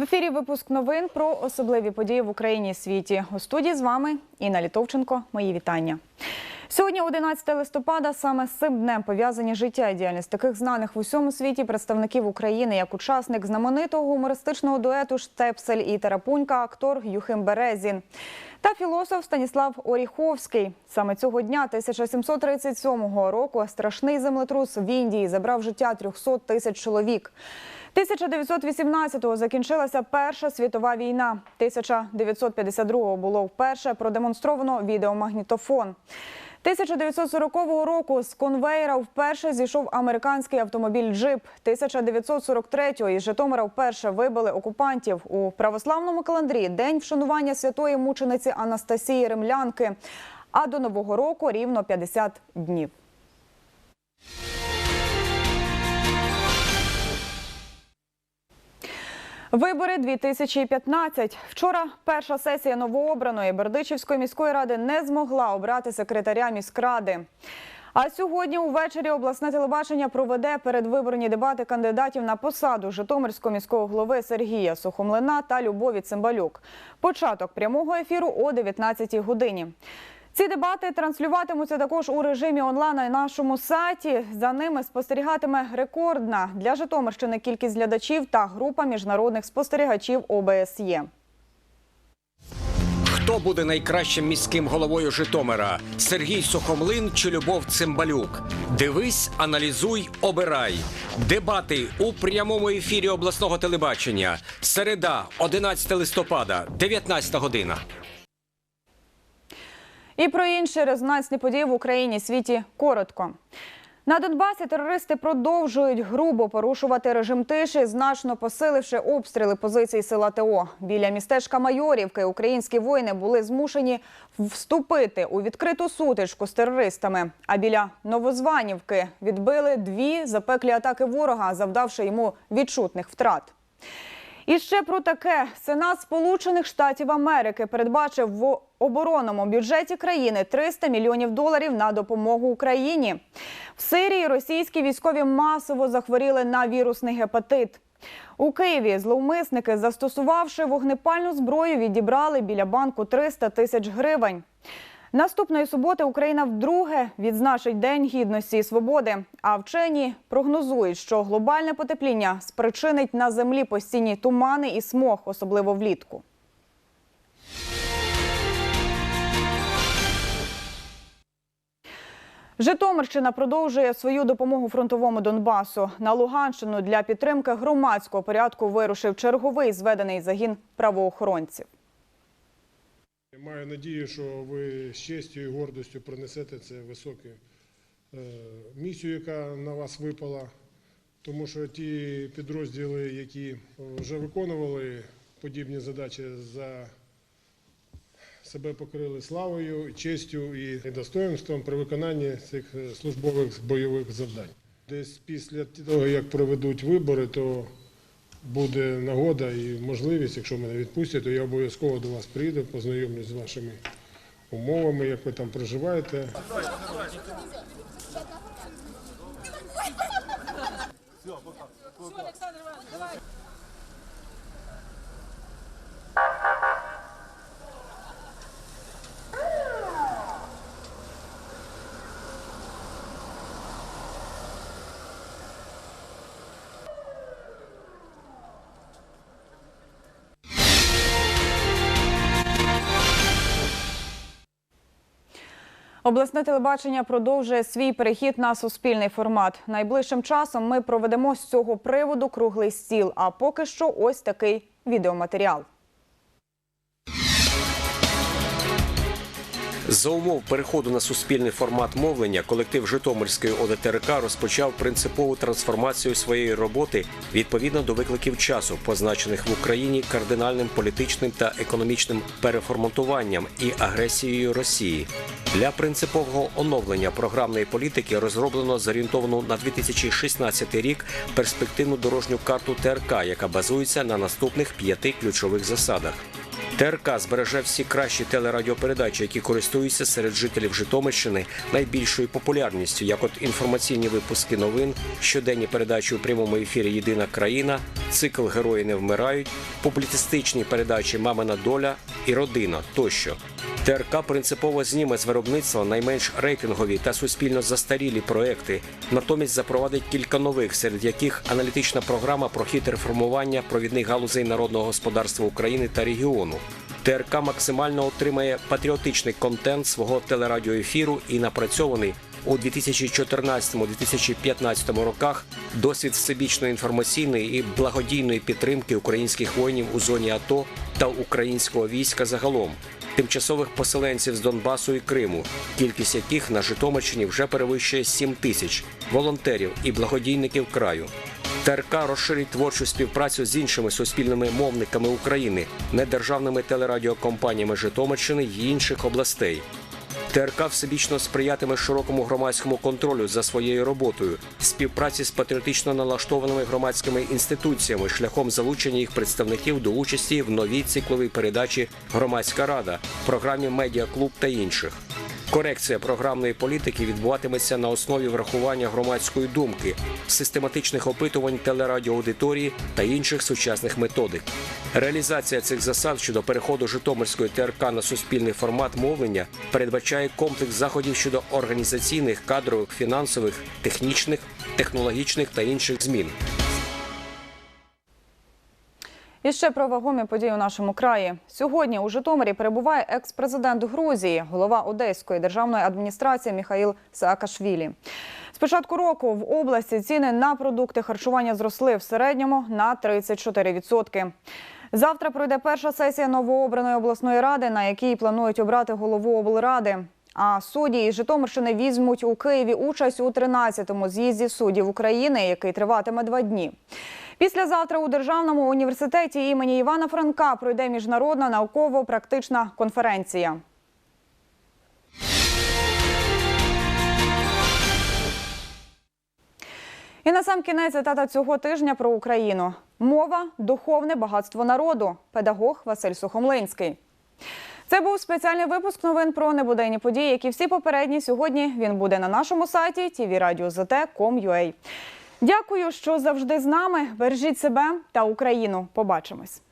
В ефірі випуск новин про особливі події в Україні і світі. У студії з вами Інна Літовченко. Мої вітання. Сьогодні, 11 листопада, саме з цим днем пов'язані життя і діяльність таких знаних в усьому світі представників України, як учасник знаменитого гумористичного дуету Штепсель і Тарапунька, актор Юхим Березін. Та філософ Станіслав Оріховський. Саме цього дня 1737 року страшний землетрус в Індії забрав життя 300 тисяч чоловік. 1918-го закінчилася Перша світова війна. 1952-го було вперше продемонстровано відеомагнітофон. 1940 року з конвейера вперше зійшов американський автомобіль «Джип». 1943-го із Житомира вперше вибили окупантів. У православному календарі день вшанування святої мучениці Анастасії Ремлянки. А до Нового року рівно 50 днів. Вибори 2015. Вчора перша сесія новообраної Бердичівської міської ради не змогла обрати секретаря міськради. А сьогодні увечері обласне телебачення проведе передвиборні дебати кандидатів на посаду Житомирського міського голови Сергія Сухомлина та Любові Цимбалюк. Початок прямого ефіру о 19 годині. Ці дебати транслюватимуться також у режимі онлайн на нашому сайті. За ними спостерігатиме рекордна для Житомирщини кількість глядачів та група міжнародних спостерігачів ОБСЄ. Хто буде найкращим міським головою Житомира? Сергій Сухомлин чи Любов Цимбалюк? Дивись, аналізуй, обирай. Дебати у прямому ефірі обласного телебачення. Середа, 11 листопада, 19 година. І про інші резонансні події в Україні світі коротко. На Донбасі терористи продовжують грубо порушувати режим тиші, значно посиливши обстріли позицій села ТО. Біля містечка Майорівки українські воїни були змушені вступити у відкриту сутичку з терористами. А біля Новозванівки відбили дві запеклі атаки ворога, завдавши йому відчутних втрат. І ще про таке Сенат Сполучених Штатів Америки передбачив в оборонному бюджеті країни 300 мільйонів доларів на допомогу Україні. В Сирії російські військові масово захворіли на вірусний гепатит. У Києві зловмисники, застосувавши вогнепальну зброю, відібрали біля банку 300 тисяч гривень. Наступної суботи Україна вдруге відзначить День гідності і свободи. А вчені прогнозують, що глобальне потепління спричинить на землі постійні тумани і смог, особливо влітку. Житомирщина продовжує свою допомогу фронтовому Донбасу. На Луганщину для підтримки громадського порядку вирушив черговий зведений загін правоохоронців. Маю надію, що ви з честю і гордістю пронесете це високу е, місію, яка на вас випала. Тому що ті підрозділи, які вже виконували подібні задачі, за себе покрили славою, честю і достоинством при виконанні цих е, службових бойових завдань. Десь після того, як проведуть вибори, то буде нагода і можливість, якщо мене відпустять, то я обов'язково до вас приїду, познайомлюсь з вашими умовами, як ви там проживаєте. Обласне телебачення продовжує свій перехід на суспільний формат. Найближчим часом ми проведемо з цього приводу круглий стіл. А поки що ось такий відеоматеріал. За умов переходу на суспільний формат мовлення, колектив Житомирської ОДТРК розпочав принципову трансформацію своєї роботи відповідно до викликів часу, позначених в Україні кардинальним політичним та економічним переформатуванням і агресією Росії. Для принципового оновлення програмної політики розроблено зорієнтовану на 2016 рік перспективну дорожню карту ТРК, яка базується на наступних п'яти ключових засадах. ТРК збереже всі кращі телерадіопередачі, які користуються серед жителів Житомирщини найбільшою популярністю, як от інформаційні випуски новин, щоденні передачі у прямому ефірі Єдина країна, цикл Герої не вмирають, публіцистичні передачі Мамина доля і родина тощо. ТРК принципово зніме з виробництва найменш рейтингові та суспільно застарілі проекти. Натомість запровадить кілька нових, серед яких аналітична програма про хід реформування провідних галузей народного господарства України та регіону. ТРК максимально отримає патріотичний контент свого телерадіоефіру і напрацьований у 2014-2015 роках досвід всебічної інформаційної і благодійної підтримки українських воїнів у зоні АТО та українського війська загалом тимчасових поселенців з Донбасу і Криму, кількість яких на Житомирщині вже перевищує 7 тисяч волонтерів і благодійників краю. ТРК розширить творчу співпрацю з іншими суспільними мовниками України, недержавними телерадіокомпаніями Житомирщини й інших областей. ТРК всебічно сприятиме широкому громадському контролю за своєю роботою, співпраці з патріотично налаштованими громадськими інституціями шляхом залучення їх представників до участі в новій цикловій передачі Громадська рада, програмі Медіаклуб та інших. Корекція програмної політики відбуватиметься на основі врахування громадської думки, систематичних опитувань телерадіоаудиторії та інших сучасних методик. Реалізація цих засад щодо переходу Житомирської ТРК на суспільний формат мовлення передбачає комплекс заходів щодо організаційних, кадрових, фінансових, технічних, технологічних та інших змін. І ще про вагомі події у нашому краї. Сьогодні у Житомирі перебуває екс-президент Грузії, голова Одеської державної адміністрації Міхаїл Саакашвілі. З початку року в області ціни на продукти харчування зросли в середньому на 34%. Завтра пройде перша сесія новообраної обласної ради, на якій планують обрати голову облради. А судді із Житомирщини візьмуть у Києві участь у 13-му з'їзді суддів України, який триватиме два дні. Післязавтра у Державному університеті імені Івана Франка пройде міжнародна науково-практична конференція. І на сам кінець цитата цього тижня про Україну. Мова духовне багатство народу. Педагог Василь Сухомлинський. Це був спеціальний випуск новин про небуденні події, які всі попередні сьогодні він буде на нашому сайті tvradio.zt.com.ua. Дякую, що завжди з нами. Бережіть себе та Україну. Побачимось.